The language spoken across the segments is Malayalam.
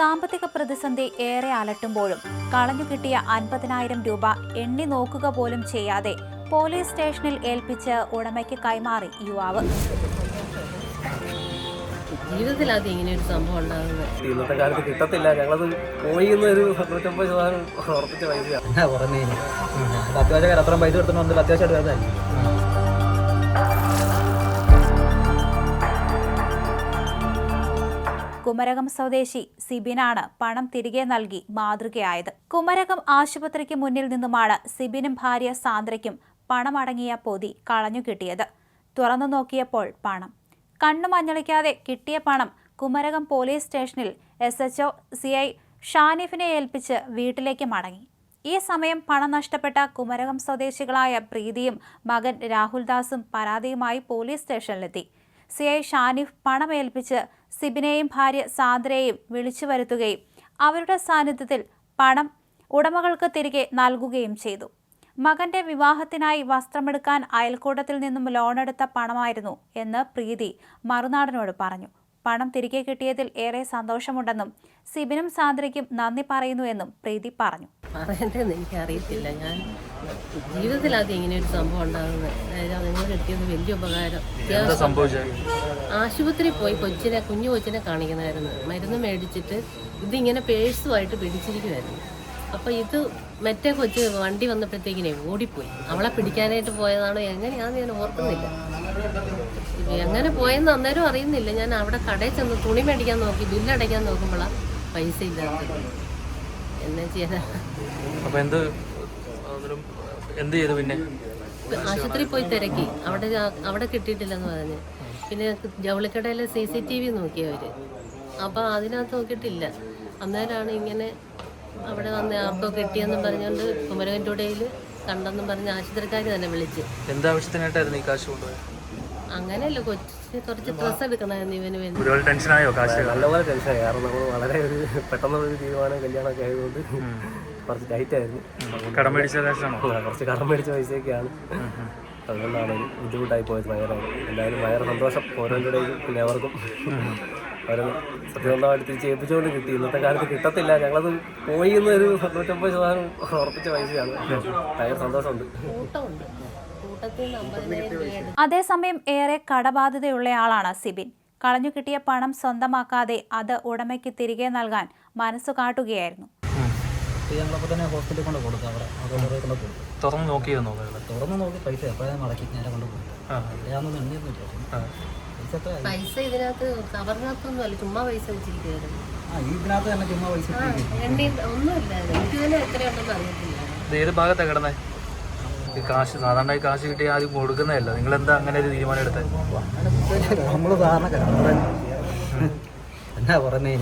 സാമ്പത്തിക പ്രതിസന്ധി ഏറെ അലട്ടുമ്പോഴും കളഞ്ഞു കിട്ടിയ അൻപതിനായിരം രൂപ എണ്ണി നോക്കുക പോലും ചെയ്യാതെ പോലീസ് സ്റ്റേഷനിൽ ഏൽപ്പിച്ച് ഉടമയ്ക്ക് കൈമാറി യുവാവ്. ജീവിതത്തിൽ അത് ഇങ്ങനെ ഒരു സംഭവം ഉണ്ടാകുന്നത് ഇന്നത്തെ കാലത്ത് കിട്ടത്തില്ല. ഞങ്ങളത് പോയി എന്നൊരു തൊണ്ണൂറ്റൊമ്പത് ശതമാനം ഉറപ്പിച്ച പൈസയാണ്. അത്യാവശ്യം അത്രയും പൈസ എടുത്തിട്ട് അത്യാവശ്യമായിട്ട് വേദന കുമരകം സ്വദേശി സിബിനാണ് പണം തിരികെ നൽകി മാതൃകയായത്. കുമരകം ആശുപത്രിക്ക് മുന്നിൽ നിന്നുമാണ് സിബിനും ഭാര്യ സാന്ദ്രയ്ക്കും പണമടങ്ങിയ പൊതി കളഞ്ഞു കിട്ടിയത്. തുറന്നു നോക്കിയപ്പോൾ പണം. കണ്ണു മഞ്ഞളിക്കാതെ കിട്ടിയ പണം കുമരകം പോലീസ് സ്റ്റേഷനിൽ S H O C I ഷാനിഫിനെ ഏൽപ്പിച്ച് വീട്ടിലേക്ക് മടങ്ങി. ഈ സമയം പണം നഷ്ടപ്പെട്ട കുമരകം സ്വദേശികളായ പ്രീതിയും മകൻ രാഹുൽദാസും പരാതിയുമായി പോലീസ് സ്റ്റേഷനിലെത്തി. സി ഐ ഷാനിഫ് പണമേൽപ്പിച്ച് സിബിനെയും ഭാര്യ സാന്ദ്രയെയും വിളിച്ചു വരുത്തുകയും അവരുടെ സാന്നിധ്യത്തിൽ പണം ഉടമകൾക്ക് തിരികെ നൽകുകയും ചെയ്തു. മകന്റെ വിവാഹത്തിനായി വസ്ത്രമെടുക്കാൻ അയൽക്കൂട്ടത്തിൽ നിന്നും ലോണെടുത്ത പണമായിരുന്നു എന്ന് പ്രീതി മറുനാടനോട് പറഞ്ഞു. പണം തിരികെ കിട്ടിയതിൽ ഏറെ സന്തോഷമുണ്ടെന്നും സിബിനും സാന്ദ്രയ്ക്കും നന്ദി പറയുന്നു എന്നും പ്രീതി പറഞ്ഞു. പറയേണ്ടതെന്ന് എനിക്ക് അറിയത്തില്ല ഞാൻ ജീവിതത്തിൽ ആദ്യം ഇങ്ങനെ ഒരു സംഭവം ഉണ്ടാകുന്നത് അതായത് കിട്ടിയത് വലിയ ഉപകാരം. ആശുപത്രി പോയി കൊച്ചിനെ കുഞ്ഞു കൊച്ചിനെ കാണിക്കണമായിരുന്നു മരുന്ന് മേടിച്ചിട്ട് ഇതിങ്ങനെ പേഴ്സുമായിട്ട് പിടിച്ചിരിക്കുമായിരുന്നു അപ്പോൾ ഇത് മറ്റേ കൊച്ച് വണ്ടി വന്നപ്പോഴത്തേക്കിനെ ഓടിപ്പോയി. അവളെ പിടിക്കാനായിട്ട് പോയതാണോ എങ്ങനെയാണെന്ന് ഞാൻ ഓർക്കുന്നില്ല. എങ്ങനെ പോയെന്ന് അന്നേരം അറിയുന്നില്ല. ഞാൻ അവിടെ കടയിൽ ചെന്ന് തുണി മേടിക്കാൻ നോക്കി ബില്ലടയ്ക്കാൻ നോക്കുമ്പോഴാണ് പൈസ ഇല്ലാത്തത്. എന്നാ ചെയ്യാനാ? എന്ത് ചെയ്തു പിന്നെ? ആശുപത്രി പോയി തിരക്കി. അവിടെ അവിടെ കിട്ടിയിട്ടില്ലെന്ന് പറഞ്ഞ്. പിന്നെ ജൗളിക്കടയിലെ സി സി ടി വി നോക്കി അപ്പൊ അപ്പോൾ അതിനകത്ത് നോക്കിയിട്ടില്ല. അന്നേരമാണ് ഇങ്ങനെ അവിടെ വന്ന് അപ്പോൾ കിട്ടിയെന്നും പറഞ്ഞുകൊണ്ട് കുമരകന്റെയിൽ കണ്ടെന്നും പറഞ്ഞ് ആശുപത്രിക്കാർ തന്നെ വിളിച്ച്. എന്താവശ്യത്തിനായിട്ടായിരുന്നു ഈ കാശ് കൊണ്ടുപോയത്? അങ്ങനെയല്ല കൊച്ചി കുറച്ച് ഡ്രസ് എടുക്കണമായിരുന്നു ഇവന് വേണ്ടി. ടെൻഷനായോ കാശ്? നല്ലപോലെ ടെൻഷനായി. കാരണം നമ്മൾ വളരെ ഒരു പെട്ടെന്നൊരു തീരുമാനം കല്യാണമൊക്കെ ആയതുകൊണ്ട് കുറച്ച് ടൈറ്റ് ആയിരുന്നു കടം മേടിച്ച കാശാണോ കുറച്ച് കടം മേടിച്ച പൈസയൊക്കെയാണ്. അതുകൊണ്ടാണ് ഒരു ബുദ്ധിമുട്ടായി പോയത് ഭയങ്കര എന്തായാലും ഭയങ്കര സന്തോഷം ഓരോരുത്തരുടെയും പിന്നെ അവർക്കും അവർ സത്യസന്ധമായിട്ട് തിരിച്ച് ഏൽപ്പിച്ചുകൊണ്ട് കിട്ടി. ഇന്നത്തെ കാലത്ത് കിട്ടത്തില്ല. ഞങ്ങളത് പോയി എന്നൊരു തൊണ്ണൂറ്റൊമ്പത് ശതമാനം ഉറപ്പിച്ച പൈസയാണ്. ഭയങ്കര സന്തോഷമുണ്ട്. അതേസമയം ഏറെ കടബാധ്യതയുള്ളയാളാണ് സിബിൻ. കളഞ്ഞു കിട്ടിയ പണം സ്വന്തമാക്കാതെ അത് ഉടമയ്ക്ക് തിരികെ നൽകാൻ മനസ്സ് കാട്ടുകയായിരുന്നു. ഹോസ്പിറ്റലിൽ കൊണ്ട് കൊടുത്തു അവിടെ തുറന്ന് നോക്കിയിരുന്നോ തുറന്ന് നോക്കി പൈസ. എപ്പോഴാണ് മടക്കി നേരെ കൊണ്ട് പൈസ ഇതിനകത്ത് കവറിനകത്തൊന്നും അല്ല ചുമ്മാ പൈസ വെച്ചിരിക്കുകയായിരുന്നു ഇതിനകത്ത് തന്നെ ചുമ്മാ പൈസ ആ എണ്ണി ഒന്നുമില്ലായിരുന്നു എനിക്ക് തന്നെ എത്രയുണ്ടെന്ന് അറിയത്തില്ല. ഇത് ഏത് ഭാഗത്താണ് കിടന്നേ? ഈ കാശ് സാധാരണ കാശ് കിട്ടി ആദ്യം കൊടുക്കുന്നതല്ല. നിങ്ങൾ എന്താ അങ്ങനെ ഒരു തീരുമാനം എടുത്തത് നമ്മൾ സാധാരണക്കാരാണ് എന്നാ പറഞ്ഞേ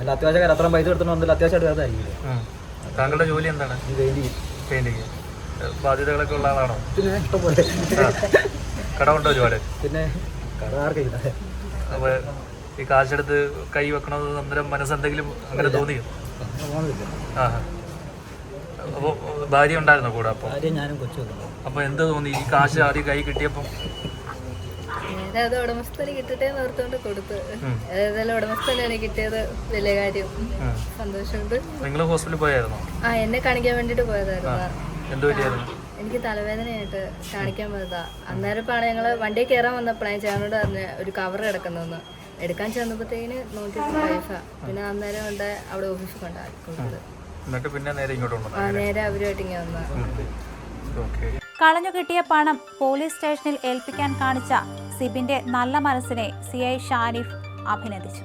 അല്ല അത്യാവശ്യം അത്രയും പൈസ എടുത്തിട്ട് വന്നില്ല. അത്യാവശ്യം എടുക്കാതായിരിക്കും. താങ്കളുടെ ജോലി എന്താണ്? ഈ വെയിലി പെയിന്റിങ്. ബാധ്യതകളൊക്കെ ഉള്ള ആളാണോ? പിന്നെ ഇഷ്ടംപോലെ കടമുണ്ടോ ഒരുപാട്. പിന്നെ കടകാർക്കില്ല അപ്പൊ ഈ കാശെടുത്ത് കൈ വെക്കണമെന്ന് അന്നേരം മനസ്സെന്തെങ്കിലും അങ്ങനെ തോന്നിയോ? ആ അപ്പോൾ ഭാര്യ ഉണ്ടായിരുന്നോ കൂടെ അപ്പോൾ അപ്പൊ ഞാനും കൊച്ചു അപ്പോൾ എന്ത് തോന്നി? ഈ കാശ് ആദ്യം കൈ കിട്ടിയപ്പം? അത് ഉടമസ്ഥന് കിട്ടട്ടെ എന്ന് ഓർത്തുകൊണ്ട് കൊടുത്തു. ഏതായാലും ഉടമസ്ഥനാണ് കിട്ടിയത്. വലിയ കാര്യം. സന്തോഷമുണ്ട്. നിങ്ങൾ ഹോസ്പിറ്റലിൽ പോയായിരുന്നോ? ആ എന്നെ കാണിക്കാൻ വേണ്ടിട്ട് പോയതായിരുന്നു. എന്തോ എനിക്ക് തലവേദനയായിട്ട് കാണിക്കാൻ പോയതാ അന്നേരം ഇപ്പാണ് ഞങ്ങൾ വണ്ടിയിൽ കയറാൻ വന്നപ്പോഴേ ചേട്ടനോട് പറഞ്ഞ ഒരു കവർ കിടക്കുന്നതെന്ന് എടുക്കാൻ ചെന്നപ്പോഴത്തേന് നോക്കിയപ്പോൾ പിന്നെ അന്നേരം കൊണ്ട് അവിടെ ഓഫീസിൽ കൊണ്ടാക്കി പിന്നെ നേരെ ഇങ്ങോട്ട് ആ നേരെ അവരുമായിട്ട് ഇങ്ങനെ വന്ന ഓക്കെ. കളഞ്ഞു കിട്ടിയ പണം പോലീസ് സ്റ്റേഷനിൽ ഏൽപ്പിക്കാൻ കാണിച്ച സിബിന്റെ നല്ല മനസ്സിനെ സി ഐ ഷാനിഫ് അഭിനന്ദിച്ചു.